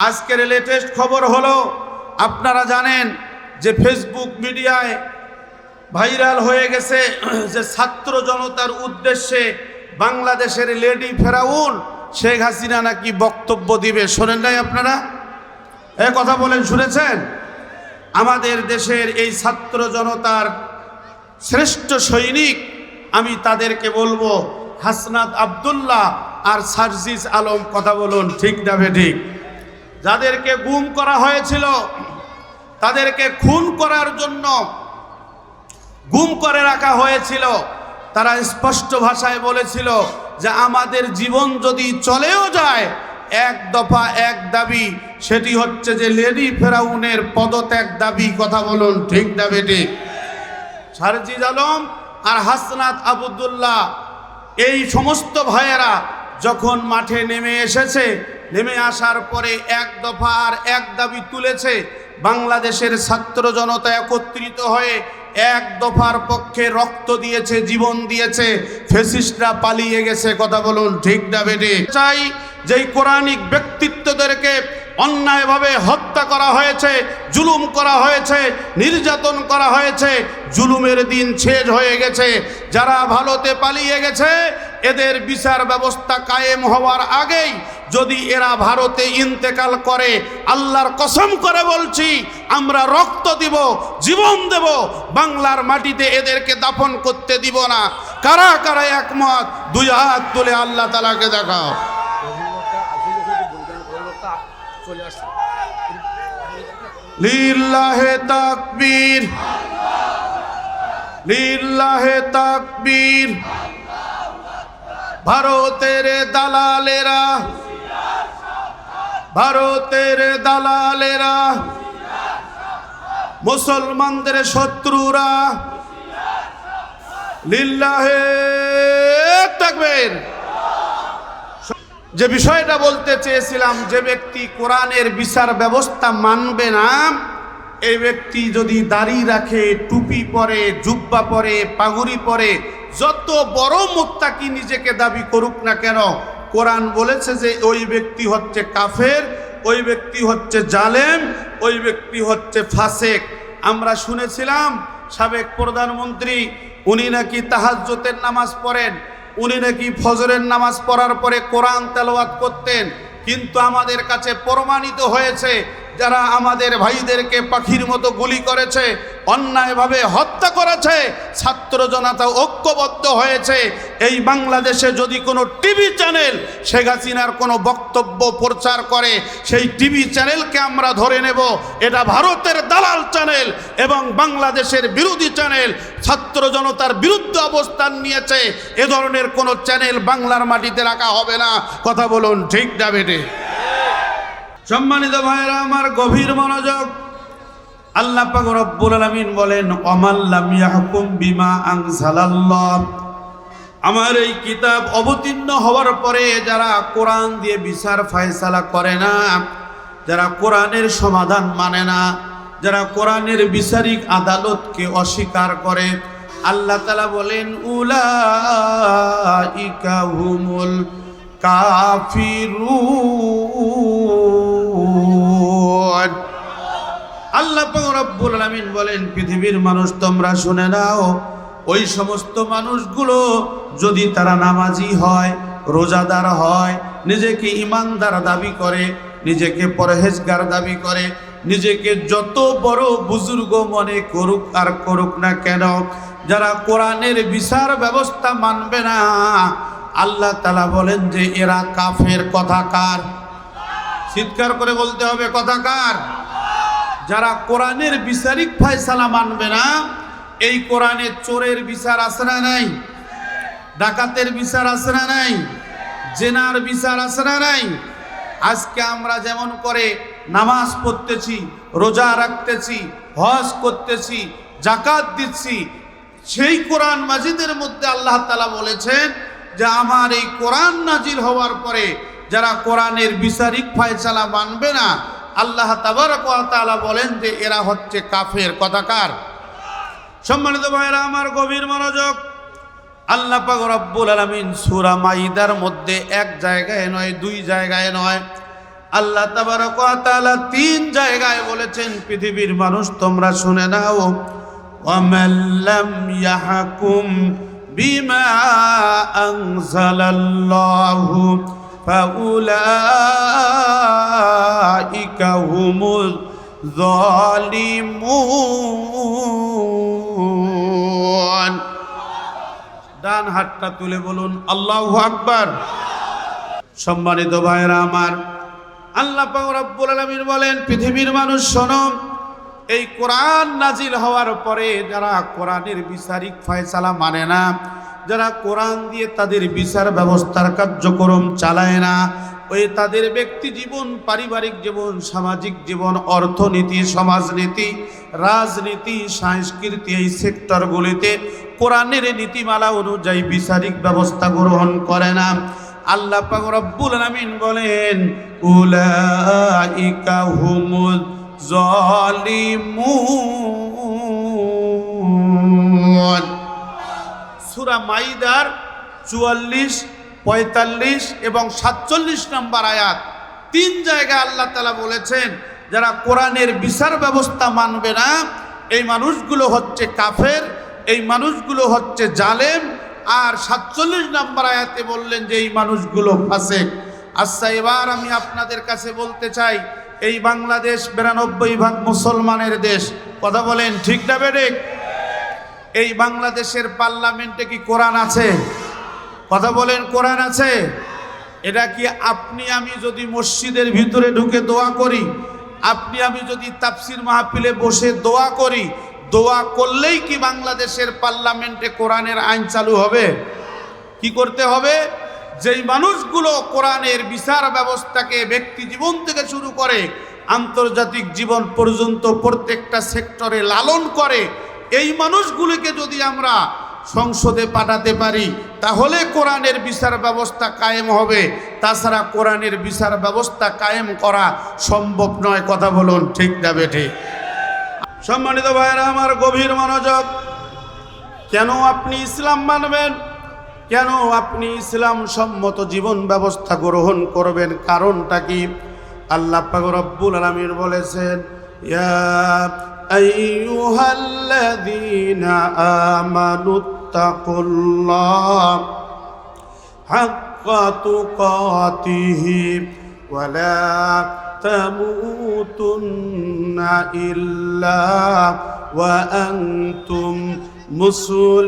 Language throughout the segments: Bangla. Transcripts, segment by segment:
আজকের লেটেস্ট খবর হলো, আপনারা জানেন যে ফেসবুক মিডিয়ায় ভাইরাল হয়ে গেছে যে ছাত্র জনতার উদ্দেশ্যে বাংলাদেশের লেডি ফেরাউন শেখ হাসিনা নাকি বক্তব্য দিবে। শোনেন নাই আপনারা? এ কথা বলেন, শুনেছেন? আমাদের দেশের এই ছাত্র জনতার শ্রেষ্ঠ সৈনিক, আমি তাদেরকে বলব, হাসনাত আবদুল্লাহ আর সার্জিস আলম, কথা বলুন, ঠিক না ঠিক যাদেরকে গুম করা হয়েছিল, তাদেরকে খুন করার জন্য গুম করে রাখা হয়েছিল। তারা স্পষ্ট ভাষায় বলেছিল যে আমাদের জীবন যদি চলেও যায়, এক দফা এক দাবি, সেটি হচ্ছে যে লেডি ফেরাউনের পদত্যাগ দাবি, কথা বলুন, ঠিক না বেঠিক সারজিজ আলম আর হাসনাত আবুদুল্লাহ, এই সমস্ত ভাইয়েরা যখন মাঠে নেমে এসেছে নেমে আসার পরে এক দফা আর এক দাবি তুলেছে, বাংলাদেশের ছাত্র জনতা একত্রিত হয়ে এক দফার পক্ষে রক্ত দিয়েছে, জীবন দিয়েছে ফেসিস্টরা পালিয়ে গেছে, কথা বলুন ঠিক না বেটে চাই যেই কোরআনিক ব্যক্তিত্বদেরকে অন্যায়ভাবে হত্যা করা হয়েছে, জুলুম করা হয়েছে, নির্যাতন করা হয়েছে, জুলুমের দিন শেষ হয়ে গেছে। যারা ভালোতে পালিয়ে গেছে, এদের বিচার ব্যবস্থা কায়েম হওয়ার আগেই যদি এরা ভারতে ইন্তেকাল করে, আল্লাহর কসম করে বলছি, আমরা রক্ত দিব, জীবন দেব, বাংলার মাটিতে এদেরকে দাফন করতে দিব না। কারা কারা একমত? দুই হাত তুলে আল্লাহ তালাকে দেখাও। লিল্লাহে তাকবীর। লিল্লাহে তাকবীর। ভারতের দালালেরা ভারতের দালালেরা, মুসলমানদের শত্রুরা, লিল্লাহে তাকবীর। যে বিষয়টা বলতে চেয়েছিলাম, যে ব্যক্তি কোরআনের বিচার ব্যবস্থা মানবে না, এই ব্যক্তি যদি দাড়ি রাখে, টুপি পরে, জুব্বা পরে, পাগুড়ি পরে, যত বড় মোত্তাকি নিজেকে দাবি করুক না কেন কোরআন বলেছে যে ওই ব্যক্তি হচ্ছে কাফের, ওই ব্যক্তি হচ্ছে জালেম, ওই ব্যক্তি হচ্ছে ফাসেক। আমরা শুনেছিলাম সাবেক প্রধানমন্ত্রী, উনি নাকি তাহাজ্জতের নামাজ পড়েন, উনি নাকি ফজরের নামাজ পড়ার পরে কোরআন তেলাওয়াত করতেন, কিন্তু আমাদের কাছে প্রমাণিত হয়েছে যারা আমাদের ভাইদেরকে পাখির মতো গুলি করেছে, অন্যায়ভাবে হত্যা করেছে, ছাত্র জনতা ঐক্যবদ্ধ হয়েছে, এই বাংলাদেশে যদি কোনো টিভি চ্যানেল শেখ হাসিনার কোনো বক্তব্য প্রচার করে, সেই টিভি চ্যানেলকে আমরা ধরে নেব। এটা ভারতের দালাল চ্যানেল এবং বাংলাদেশের বিরোধী চ্যানেল। ছাত্র জনতার বিরুদ্ধে অবস্থান নিয়েছে। এ ধরনের কোনো চ্যানেল বাংলার মাটিতে রাখা হবে না। কথা বলুন, ঠিক না বেটে সম্মানিত ভাইরা আমার গভীর মনোযোগ। আল্লাহ পাক রব্বুল আলামিন বলেন অমাল্লাম ইয়াহকুম বিমা আনজালাল্লাহ। আমার এই কিতাব অবতীর্ণ হওয়ার পরে যারা কোরআন দিয়ে বিচার ফয়সালা করে না, যারা কোরআনের সমাধান মানে না, যারা কোরআনের বিচারিক আদালতকে অস্বীকার করে, আল্লাহ তালা বলেন হুমুল কাফিরুন। রব্বুল আলামিন বলেন, পৃথিবীর মানুষ তোমরা শুনে নাও, ওই সমস্ত মানুষগুলো যদি তারা নামাজি হয়, রোজাদার হয়, নিজেকে ইমানদার দাবি করে, নিজেকে পরহেজগার দাবি করে, নিজেকে যত বড় বুজুর্গ মনে করুক আর করুক না কেন, যারা কোরআনের বিচার ব্যবস্থা মানবে না, আল্লাহ তালা বলেন যে এরা কাফের কথাকার চিৎকার করে বলতে হবে কথাকার যারা কোরআনের বিচারিক ফয়সালা মানবে না, এই কোরআনে চোরের বিচার না নাই? ডাকাতের বিচার না নাই? জেনার বিচার না নাই? আজকে আমরা যেমন করে নামাজ পড়তেছি, রোজা রাখতেছি, হজ করতেছি জাকাত দিচ্ছি, সেই কোরআন মাজিদের মধ্যে আল্লাহ তালা বলেছেন যে আমার এই কোরআন নাজির হওয়ার পরে যারা কোরআনের বিচারিক ফয়সালা মানবে না আল্লাহ বলেন যে এরা হচ্ছে কাফের। কথাকার সম্মানিত ভাইরা আমার গভীর মনোযোগ। আল্লাহ পাক রব্বুল আলামিন সূরা মাইদার মধ্যে এক জায়গায় নয়, দুই জায়গায় নয়, আল্লাহ তাবারক ওয়া তিন জায়গায় বলেছেন, পৃথিবীর মানুষ তোমরা শুনে নাও ইয়াহকুম বিমা ফাউলাইকা হুমুল জালিমুন ডান হাতটা তুলে বলুন, আল্লাহ আকবার। সম্মানিত ভাইরা আমার আল্লাহ রব্বুল আলামিন বলেন, পৃথিবীর মানুষ, শোনো, এই কোরআন নাজিল হওয়ার পরে যারা কোরআনের বিচারিক ফয়সালা মানে না যারা কোরআন দিয়ে তাদের বিচার ব্যবস্থার কার্যক্রম চালায় না, ওই তাদের ব্যক্তি জীবন, পারিবারিক জীবন, সামাজিক জীবন, অর্থনীতি, সমাজনীতি, রাজনীতি, সংস্কৃতি এই সেক্টরগুলিতে কোরআনের নীতিমালা অনুযায়ী বিচারিক ব্যবস্থা গ্রহণ করে না। আল্লাহ রব্বুল আলামিন বলেন, উলাইকা হুমুজ জালিমুন। সূরা মাইদার 44 45 এবং 47 নম্বর আয়াত। তিন জায়গায় আল্লাহ তাআলা বলেছেন, যারা কোরআনের বিচার ব্যবস্থা মানবে না, এই মানুষগুলো হচ্ছে কাফের, এই মানুষগুলো হচ্ছে জালেম, আর সাতচল্লিশ নম্বর আয়াতে বললেন যে, এই মানুষগুলো ফাসেক। আচ্ছা এবার আমি আপনাদের কাছে বলতে চাই, এই বাংলাদেশ বিরানব্বই ভাগ মুসলমানের দেশ, কথা বলেন ঠিক না বেডেক এই বাংলাদেশের পার্লামেন্টে কি কোরআন আছে? কথা বলেন, কোরআন আছে? এটা কি আপনি আমি যদি মসজিদের ভিতরে ঢুকে দোয়া করি, আপনি আমি যদি তাফসির মাহফিলে বসে দোয়া করি, দোয়া করলেই কি বাংলাদেশের পার্লামেন্টে কোরআনের আইন চালু হবে? কি করতে হবে? যেই মানুষগুলো কোরআনের বিচার ব্যবস্থাকে ব্যক্তি জীবন থেকে শুরু করে, আন্তর্জাতিক জীবন পর্যন্ত প্রত্যেকটা সেক্টরে লালন করে এই মানুষগুলিকে যদি আমরা সংসদে পাঠাতে পারি, তাহলে কোরআনের বিচার ব্যবস্থা কায়েম হবে। তাছাড়া কোরআনের বিচার ব্যবস্থা কায়েম করা সম্ভব নয়, কথা বলুন, ঠিক না বেঠে? সম্মানিত ভাইয়েরা, আমার গভীর মনোযোগ। কেন আপনি ইসলাম মানবেন? কেন আপনি ইসলাম সম্মত জীবন ব্যবস্থা গ্রহণ করবেন? কারণটা কি? আল্লাহ রব্বুল আলামিন বলেছেন, ইয়া আইয়ুহাল্লাযীনা আমানুত্তাকুল্লাহ হাক্কা তুকাতিহি ওয়ালা تموتن إلا وأنتم মুসলিমুন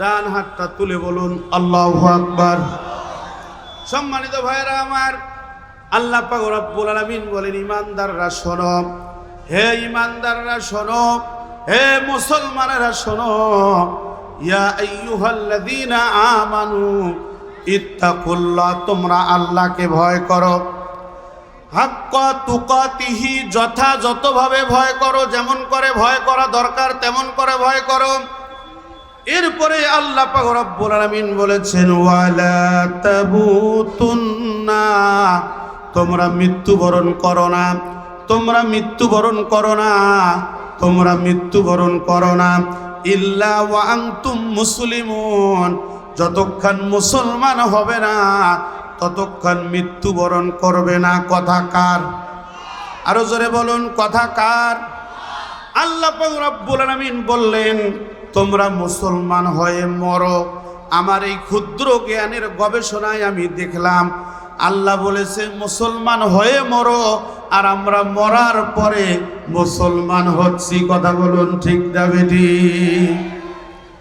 ডান হাতটা তুলে বলুন আল্লাহু আকবার সম্মানিত ভাইরা আমার আল্লাহ পাক রব্বুল আলামিন বলেন, ইমানদাররা শোনো, হে ইমানদাররা শোনো, হে মুসলমানেরা শোনো, ইয়া আইয়ুহাল্লাযীনা আমানু ইত্তাকুল্লাহ, তোমরা আল্লাহকে ভয় করো। হাক্কা তুকাতিহি, যথাযথভাবে ভয় করো, যেমন করে ভয় করা দরকার, তেমন করে ভয় করো। এরপরে আল্লাহ পাক রব্বুল আলামিন বলেছেন, ওয়ালা তাবুতুন্না তোমরা মৃত্যুবরণ করো না। তোমরা মৃত্যুবরণ করো না। তোমরা মৃত্যুবরণ করো না। ইল্লা ওয়া আনতুম মুসলিমুন। যতক্ষণ মুসলমান হবে না, ততক্ষণ মৃত্যুবরণ করবে না। কথা কার? আরও জোরে বলুন, কথা কার? আল্লাহ রব্বুল আলামিন বললেন, তোমরা মুসলমান হয়ে মরো। আমার এই ক্ষুদ্র জ্ঞানের গবেষণায় আমি দেখলাম আল্লাহ বলেছে, মুসলমান হয়ে মরো, আর আমরা মরার পরে মুসলমান হচ্ছি। কথা বলুন ঠিক না বেটি?